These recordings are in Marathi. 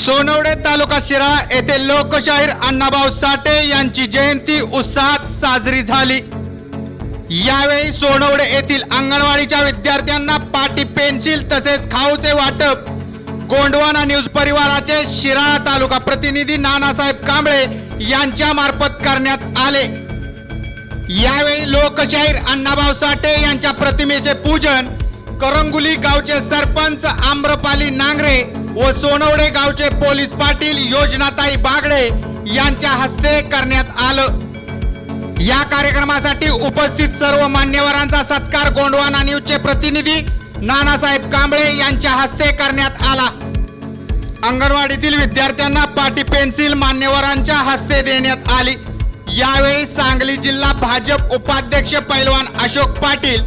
सोनवडे तालुका शिराळा येथे लोकशाहीर अण्णाभाऊ साठे यांची जयंती उत्साहात साजरी झाली. यावेळी सोनवडे येथील अंगणवाडीच्या विद्यार्थ्यांना पाटी पेन्सिल तसेच खाऊचे वाटप. गोंडवाना न्यूज परिवाराचे शिराळा तालुका प्रतिनिधी नानासाहेब कांबळे यांच्या मार्फत करण्यात आले. यावेळी लोकशाहीर अण्णाभाऊ साठे यांच्या प्रतिमेचे पूजन करंगुली गावचे सरपंच आम्रपाली नांगरे व सोनवडे गावचे पोलीस पाटील योजनाताई बागडे यांच्या हस्ते करण्यात आलं. या कार्यक्रमासाठी उपस्थित सर्व मान्यवरांचा सत्कार गोंडवाना न्यूजचे प्रतिनिधी नानासाहेब कांबळे यांच्या हस्ते करण्यात आला. अंगणवाडीतील विद्यार्थ्यांना पाटी पेन्सिल मान्यवरांच्या हस्ते देण्यात आली. यावेळी सांगली जिल्हा भाजप उपाध्यक्ष पैलवान अशोक पाटील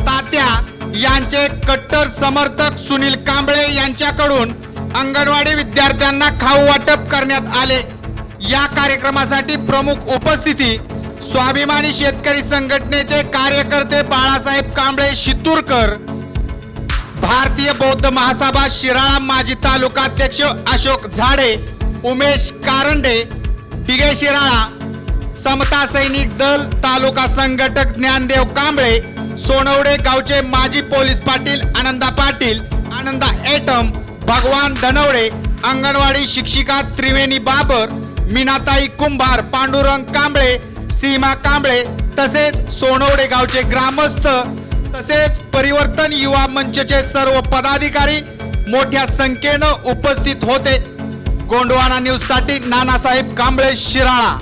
तात्या यांचे कट्टर समर्थक सुनील कांबळे यांच्याकडून अंगणवाडी विद्यार्थ्यांना खाऊ वाटप करण्यात आले. या कार्यक्रमासाठी प्रमुख उपस्थिती स्वाभिमानी शेतकरी संघटनेचे कार्यकर्ते बाळासाहेब कांबळे शितूरकर भारतीय बौद्ध महासभा शिराळा माजी तालुकाध्यक्ष अशोक झाडे उमेश कारंडे दिगे शिराळा समता सैनिक दल तालुका संघटक ज्ञानदेव कांबळे सोनवडे गावचे माजी पोलीस पाटील आनंदा पाटील आनंदा एटम भगवान धनवडे अंगणवाडी शिक्षिका त्रिवेणी बाबर मीनाताई कुंभार पांडुरंग कांबळे सीमा कांबळे तसेच सोनवडे गावचे ग्रामस्थ तसेच परिवर्तन युवा मंचचे सर्व पदाधिकारी मोठ्या संख्येनं उपस्थित होते. गोंडवाना न्यूजसाठी नानासाहेब कांबळे शिराळा.